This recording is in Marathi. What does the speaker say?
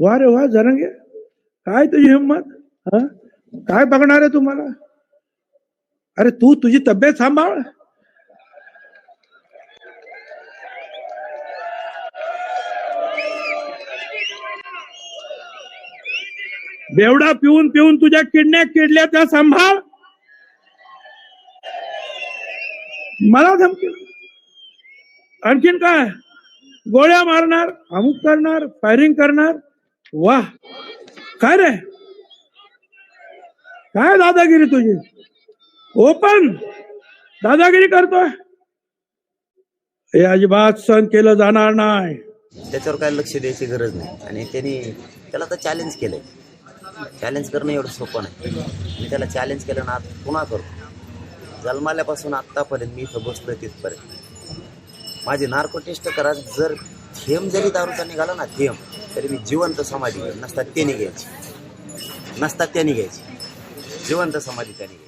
वा रे वा जरंगे। काय तुझी हिंमत हा? काय बघणार आहे तुम्हाला? अरे तू तु, तुझी तब्येत सांभाळ. बेवडा पिऊन पिऊन तुझ्या किडण्या किडल्या त्या सांभाळ. मला धमकी. आणखीन काय? गोळ्या मारणार अमुक करणार फायरिंग करणार. वा काय रे? काय दादागिरी तुझी? ओपन दादागिरी करतोय. हे अजिबात सहन केलं जाणार नाही. त्याच्यावर काय लक्ष द्यायची गरज नाही. आणि त्यांनी त्याला तर चॅलेंज केलंय. चॅलेंज करणं एवढं सोपं नाही. मी त्याला चॅलेंज केलं ना आता पुन्हा करतो. जन्माल्यापासून आत्तापर्यंत मी इथं बसलोय तिथपर्यंत. माझी नार्को टेस्ट करा जर थेंब जरी दारूचा निघाला ना थेंब. तरी मी जिवंत समाधी घेईन. नसतात त्याने घ्यायची नसतात त्याने घ्यायची जिवंत समाधी त्याने घ्यायची